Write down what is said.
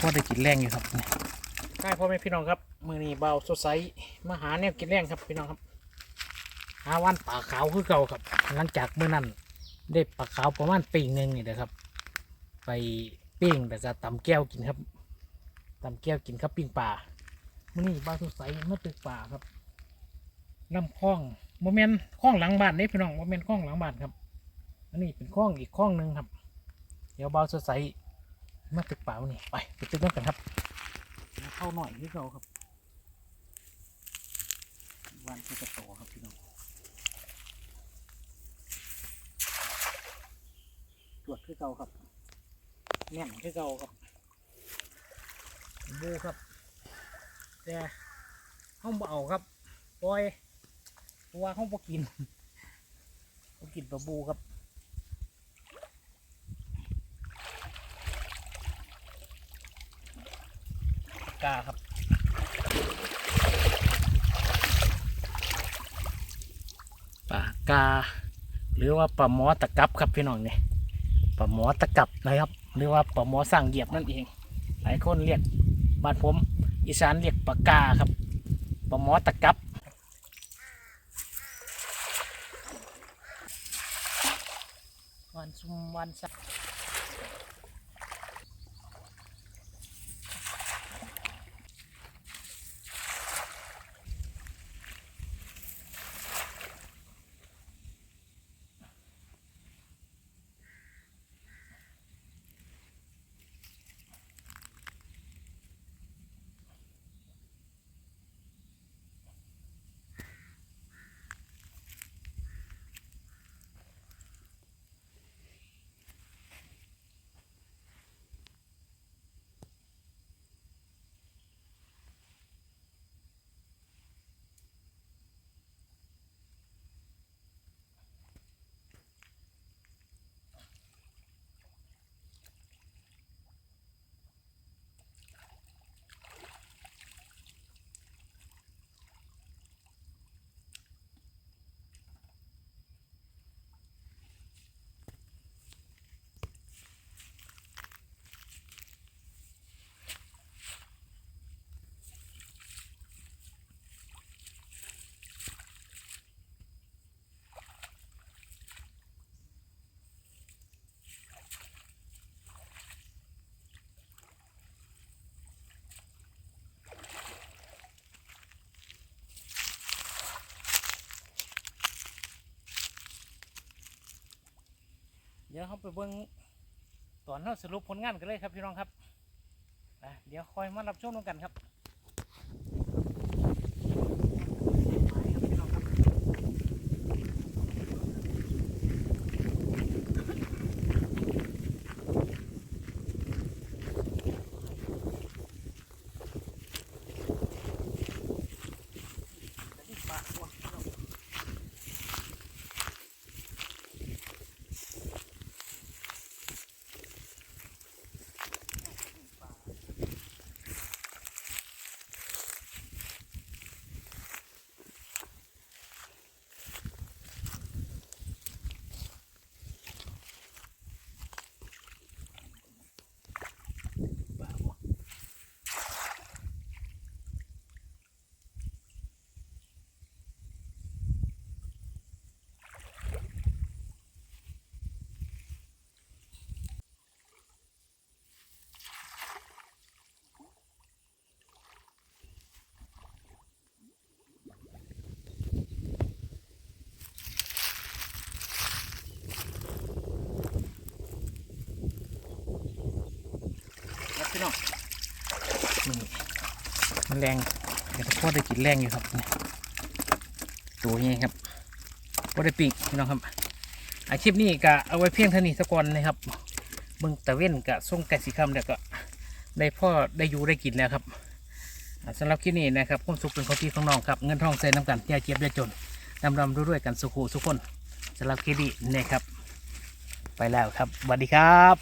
พอได้กินแรงอยู่ครับนี่ใช่พ่อแม่พี่น้องครับมือนี้เบาสดใสมาหาแนวกินแรงครับพี่น้องครับ หาวันป่าขาวคือเก่าครับ หลังจากเมื่อนั้นได้ป่าขาวประมาณปีหนึ่งนี่นะครับ ไปปิ้งแต่จะตำแก้วกินครับตำแก้วกินครับปิ้งป่ามื่อนี้เบาสดใสมาตึกป่าครับลำคลองโมเมนต์คลองหลังบ้านนี่พี่น้องโมเมนต์คลองหลังบ้านครับอันนี้เป็นคลองอีกคลองหนึ่งครับ เดี๋ยวเบาสดใส มาตึกป่าวันนี้ไปไปตึกนั่นกันครับเข้าหน่อยที่เราครับวันที่จะโตครับพี่น้องตรวจคือเก่าครับแน่นคือเก่าครับบูครับ แต่ห้องบ่เอาครับปล่อยเพราะว่าห้องบ่กินบ่กินปลาบูครับ กาครับ ปลากา หรือว่าปลาหมอตะกับครับพี่น้องเนี่ยปลาหมอตะกับนะครับ หรือว่าปลาหมอสั่งเหยียบนั่นเอง หลายคนเรียกบ้านผมอีสานเรียกปลากาครับปลาหมอตะกับวันซุมวันสัก ดี๋ยวเขาไปเบิ่งตอนเราสรุปผลงานกันเลยครับพี่น้องครับอะเดี๋ยวคอยมารับชมกันครับไปครับพี่น้องครับแต่นี่ปากว่ะพี่น้อง บ้าบ่ครับพี่น้องนี่มัน แรงแต่ก็พอได้กินแรงอยู่ครับนี่ตัวนี้ครับพอได้ปีกพี่น้องครับ อาชีพนี้ก็เอาไว้เพียงเท่านี้สักวันนะครับเบิ่งตะเว้นกะส่งไก่สีคำแล้วก็ได้พ่อได้อยู่ได้กินแล้วครับอ่าสำหรับคลิปนี้นะครับความสุขเป็นของพี่ของน้องครับเงินทองใส่น้ำกันยาเจ็บย่าจนดำดำด้วยๆกันสุขุสุขคนสำหรับคลิปนี้นะครับ ไปแล้วครับสวัสดีครับ